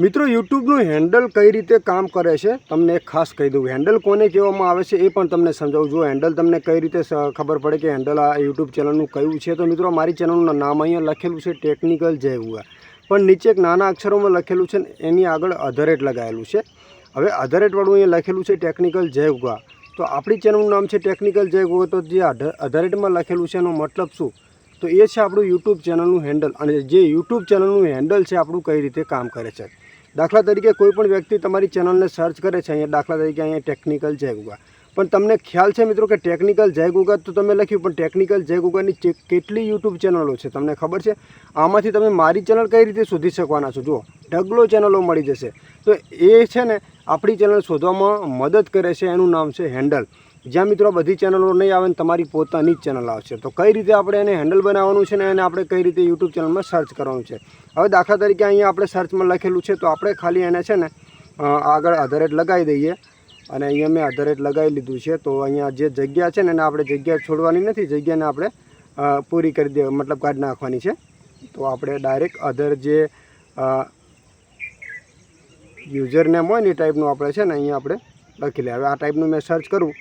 મિત્રો, યુટ્યુબનું હેન્ડલ કઈ રીતે કામ કરે છે, તમને એક ખાસ કહી દઉં. હેન્ડલ કોને કહેવામાં આવે છે એ પણ તમને સમજાવું. જો હેન્ડલ તમને કઈ રીતે ખબર પડે કે હેન્ડલ આ યુટ્યુબ ચેનલનું કયું છે, તો મિત્રો, મારી ચેનલનું નામ અહીંયા લખેલું છે, ટેકનિકલ જયવુઆ પણ નીચે એક નાના અક્ષરોમાં લખેલું છે એની આગળ અધરેટ લગાવેલું છે. હવે અધરેટવાળું અહીંયા લખેલું છે ટેકનિકલ જય તો આપણી ચેનલનું નામ છે ટેકનિકલ જય તો જે અધ- અધરેટમાં લખેલું છે એનો મતલબ શું? તો એ છે આપણું યુટ્યુબ ચેનલનું હેન્ડલ. અને જે યુટ્યુબ ચેનલનું હેન્ડલ છે, આપણું કઈ રીતે કામ કરે છે? દાખલા તરીકે કોઈ પણ વ્યક્તિ તમારી ચેનલને સર્ચ કરે છે, અહીંયા દાખલા તરીકે અહીંયા ટેકનિકલ જય ગુગા. પણ તમને ખ્યાલ છે મિત્રો કે ટેકનિકલ જય ગુગા તો તમે લખ્યું, પણ ટેકનિકલ જય ગુગાની કેટલી યુટ્યુબ ચેનલો છે તમને ખબર છે? આમાંથી તમે મારી ચેનલ કઈ રીતે શોધી શકવાના છો? જુઓ, ઢગલો ચેનલો મળી જશે. તો એ છે ને, આપણી ચેનલ શોધવામાં મદદ કરે છે, એનું નામ છે હેન્ડલ જ્યાં મિત્રો બધી ચેનલો નહીં આવે ને તમારી પોતાની જ ચેનલ આવશે. તો કઈ રીતે આપણે એને હેન્ડલ બનાવવાનું છે ને એને આપણે કઈ રીતે યુટ્યુબ ચેનલમાં સર્ચ કરવાનું છે? હવે દાખલા તરીકે અહીંયા આપણે સર્ચમાં લખેલું છે, તો આપણે ખાલી એને છે ને આગળ આધારેટ લગાવી દઈએ. અને અહીંયા મેં આધારેટ લગાવી લીધું છે, તો અહીંયા જે જગ્યા છે ને, એને આપણે જગ્યા છોડવાની નથી, જગ્યાને આપણે પૂરી કરી દે, મતલબ કાઢી નાખવાની છે. તો આપણે ડાયરેક્ટ અધર જે યુઝર નેમ હોય ને એ ટાઈપનું આપણે છે ને, અહીંયા આપણે લખી લે. હવે આ ટાઈપનું મેં સર્ચ કરું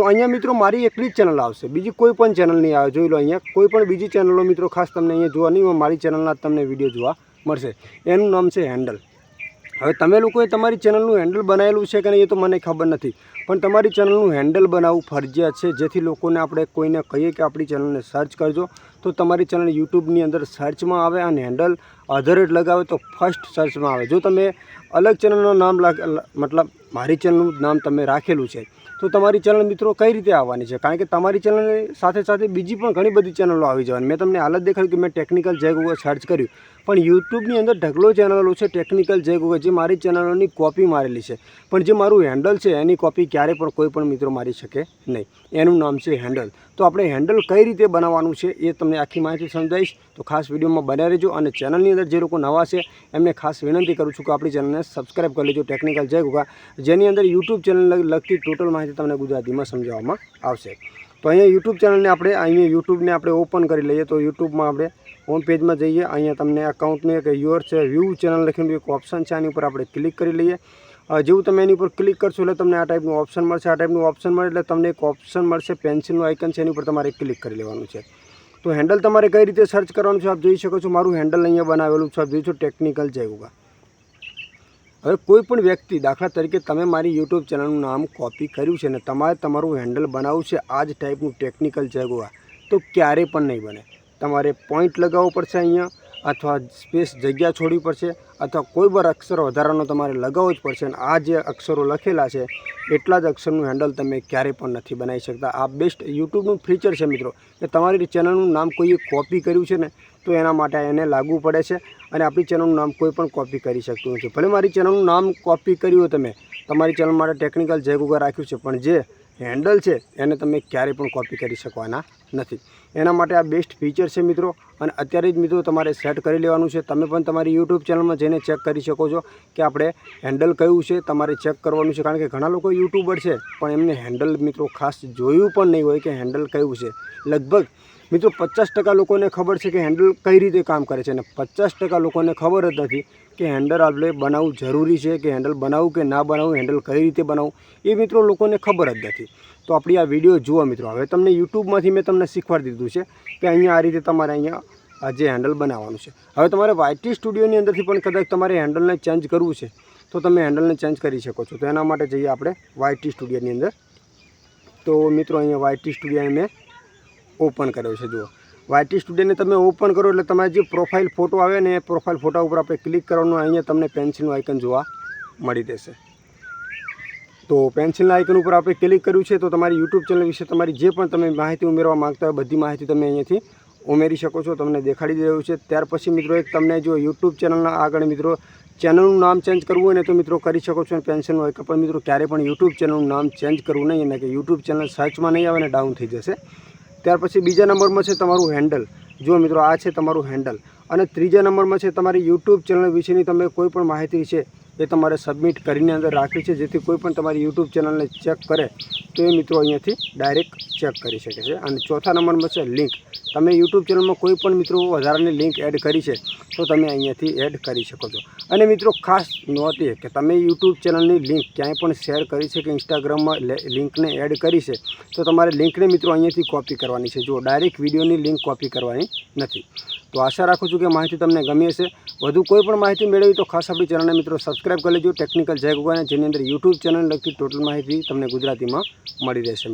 તો અહીંયા મિત્રો મારી એકલી જ ચેનલ આવશે. બીજી કોઈ પણ ચેનલ નહીં આવે. જોઈ લો અહીંયા. કોઈ પણ બીજી ચેનલો મિત્રો ખાસ તમને અહીંયા જોવા નહીં. મારી ચેનલના તમને વીડિયો જોવા મળશે. એનું નામ છે હેન્ડલ હવે તમે લોકોએ તમારી ચેનલનું હેન્ડલ બનાવેલું છે કે નહીં એ તો મને ખબર નથી. પણ તમારી ચેનલનું હેન્ડલ બનાવવું ફરજિયાત છે. જેથી લોકોને આપણે કોઈને કહીએ કે આપણી ચેનલને સર્ચ કરજો. તો તમારી ચેનલ યુટ્યુબની અંદર સર્ચમાં આવે અને હેન્ડલ અધરેટ લગાવે તો ફર્સ્ટ સર્ચમાં આવે. જો તમે અલગ ચેનલનું નામ લાગે મતલબ મારી ચેનલનું નામ તમે રાખેલું છે. તો તમારી ચેનલ મિત્રો કઈ રીતે આવવાની છે? કારણ કે તમારી ચેનલની સાથે સાથે બીજી પણ ઘણી બધી ચેનલો આવી જવાની. મેં તમને હાલત દેખાડ્યું કે મેં ટેકનિકલ જય ગૂગલ સર્ચ કર્યું. પણ યુટ્યુબની અંદર ઢગલો ચેનલો છે ટેકનિકલ જય ગૂગલ જે મારી ચેનલોની કોપી મારેલી છે. પણ જે મારું હેન્ડલ છે એની કોપી ક્યારે પણ કોઈ પણ મિત્રો મારી શકે નહીં. એનું નામ છે હેન્ડલ તો આપણે હેન્ડલ કઈ રીતે બનાવવાનું છે એ તમને આખી માહિતી સમજાવીશ. તો ખાસ વિડીયોમાં બન્યા રહેજો અને ચેનલની અંદર જે લોકો નવા છે એમને ખાસ વિનંતી કરું છું કે આપણી ચેનલને સબસ્ક્રાઈબ કરી લેજો. ટેકનિકલ જય ગુગા જેની અંદર યુટ્યુબ ચેનલ લગતી ટોટલ માહિતી તમને ગુજરાતીમાં સમજાવવામાં આવશે. તો અહીંયા યુટ્યુબ ચેનલને આપણે, અહીંયા યુટ્યુબને આપણે ઓપન કરી લઈએ તો યુટ્યુબમાં આપણે હોમ પેજમાં જઈએ, અહીંયા તમને અકાઉન્ટનું એક યોર છે વ્યૂ ચેનલ લખીને એક ઓપ્શન છે, આની ઉપર આપણે ક્લિક કરી લઈએ. જેવું તમે એની ઉપર ક્લિક કરશો એટલે તમને આ ટાઈપનું ઓપ્શન મળશે, આ ટાઈપનું ઓપ્શન મળે એટલે તમને એક ઓપ્શન મળશે પેન્સિલનું આઇકન છે, એની ઉપર તમારે ક્લિક કરી લેવાનું છે. તો હેન્ડલ તમારે કઈ રીતે સર્ચ કરવાનું છે, આપ જોઈ શકો છો, મારું હેન્ડલ અહીંયા બનાવેલું છે, આપ જોઈ છો ટેકનિકલ જય ગુગા. હવે કોઈ પણ વ્યક્તિ, દાખલા તરીકે તમે મારી યુટ્યુબ ચેનલનું નામ કોપી કર્યું છે ને તમારે તમારું હેન્ડલ બનાવવું છે, આ જ ટાઈપનું ટેકનિકલ જગવા તો ક્યારે પણ નહીં બને. તમારે પોઈન્ટ લગાવવો પડશે અહીંયા અથવા સ્પેસ જગ્યા છોડવી પડશે અથવા કોઈ પણ અક્ષર વધારાનો તમારે લગાવવો જ પડશે અને આ જે અક્ષરો લખેલા છે, એટલા જ અક્ષરનું હેન્ડલ તમે ક્યારેય પણ નથી બનાવી શકતા. આ બેસ્ટ યુટ્યુબનું ફીચર છે મિત્રો કે તમારી ચેનલનું નામ કોઈએ કોપી કર્યું છે ને, તો એના માટે એને લાગુ પડે છે અને આપણી ચેનલનું નામ કોઈ પણ કોપી કરી શકતું નથી. ભલે મારી ચેનલનું નામ કોપી કર્યું તમે, તમારી ચેનલ માટે ટેકનિકલ જય ગુગા રાખ્યું છે, પણ જે હેન્ડલ છે, એને તમે ક્યારેય પણ કોપી કરી શકવાના નથી. એના માટે આ બેસ્ટ ફીચર છે મિત્રો, અને અત્યારે જ મિત્રો તમારે સેટ કરી લેવાનું છે. તમે પણ તમારી યુટ્યુબ ચેનલમાં જઈને ચેક કરી શકો છો કે આપણે હેન્ડલ કયું છે. તમારે ચેક કરવાનું છે, કારણ કે ઘણા લોકો યુટ્યુબર છે, પણ એમને હેન્ડલ મિત્રો ખાસ જોયું પણ નહીં હોય કે હેન્ડલ કયું છે. લગભગ મિત્રો, પચાસ ટકા લોકોને ખબર છે કે હેન્ડલ કઈ રીતે કામ કરે છે અને પચાસ ટકા લોકોને ખબર જ નથી કે હેન્ડલ આપણે બનાવવું જરૂરી છે કે હેન્ડલ બનાવવું કે ના બનાવવું હેન્ડલ કઈ રીતે બનાવવું, એ મિત્રો લોકોને ખબર જ નથી. તો આપણી આ વીડિયો જુઓ મિત્રો. હવે તમને યુટ્યુબમાંથી મેં તમને શીખવાડી દીધું છે કે અહીંયા આ રીતે તમારે અહીંયા આ જે હેન્ડલ બનાવવાનું છે. હવે તમારે વાયટી સ્ટુડિયોની અંદરથી પણ કદાચ તમારે હેન્ડલને ચેન્જ કરવું છે, તો તમે હેન્ડલને ચેન્જ કરી શકો છો. તો એના માટે જઈએ આપણે વાયટી સ્ટુડિયોની અંદર. તો મિત્રો, અહીંયા વાયટી સ્ટુડિયો મેં ઓપન કર્યો છે, જુઓ. વાયટી સ્ટુડિયોને તમે ઓપન કરો એટલે તમારે જે પ્રોફાઇલ ફોટો આવે ને એ પ્રોફાઇલ ફોટા ઉપર આપણે ક્લિક કરવાનું, અહીંયા તમને પેન્સિલનું આઇકન જોવા મળી રહેશે તો પેન્સિલના આઇકન ઉપર આપણે ક્લિક કર્યું છે, તો તમારી યુટ્યુબ ચેનલ વિશે તમારી જે પણ તમે માહિતી ઉમેરવા માંગતા હોય, બધી માહિતી તમે અહીંયાથી ઉમેરી શકો છો, તમને દેખાડી રહ્યું છે. ત્યાર પછી મિત્રો એક તમને જો યુટ્યુબ ચેનલના આગળ મિત્રો ચેનલનું નામ ચેન્જ કરવું હોય ને તો મિત્રો કરી શકો છો અને પેન્સિલનું આઇકન પણ મિત્રો ક્યારે પણ યુટ્યુબ ચેનલનું નામ ચેન્જ કરવું નહીં અને કે યુટ્યુબ ચેનલ સર્ચમાં નહીં આવે ને ડાઉન થઈ જશે. ત્યાર પછી બીજા નંબરમાં છે તમારું હેન્ડલ જો મિત્રો, આ છે તમારું હેન્ડલ અને ત્રીજા નંબરમાં છે તમારી યુટ્યુબ ચેનલ વિશેની તમે કોઈ પણ માહિતી છે એ તમારે સબમિટ કરીને અંદર રાખવી છે. જેથી કોઈ પણ તમારી યુટ્યુબ ચેનલને ચેક કરે, તો એ મિત્રો અહીંયાથી ડાયરેક્ટ ચેક કરી શકે છે. અને ચોથા નંબરમાં છે લિંક તમે યુટ્યુબ ચેનલમાં કોઈ પણ મિત્રો વધારાની લિંક એડ કરી છે, તો તમે અહીંયાથી એડ કરી શકો છો. અને મિત્રો ખાસ નોંધ એ કે તમે યુટ્યુબ ચેનલની લિંક ક્યાંય પણ શેર કરી છે કે ઇન્સ્ટાગ્રામમાં લિંકને એડ કરી છે, તો તમારે લિંકને મિત્રો અહીંયાથી કોપી કરવાની છે. જો ડાયરેક્ટ વિડીયોની લિંક કોપી કરવાની નથી. તો આશા રાખું છું કે માહિતી તમને ગમી હશે. વધુ કોઈ પણ માહિતી મેળવી તો ખાસ આપણી ચેનલને મિત્રો સબસ્ક્રાઇબ કરી લેજો. ટેકનિકલ જય ગોગાને જેની અંદર યુટ્યુબ ચેનલ લગતી ટોટલ માહિતી તમને ગુજરાતીમાં મળી રહેશે.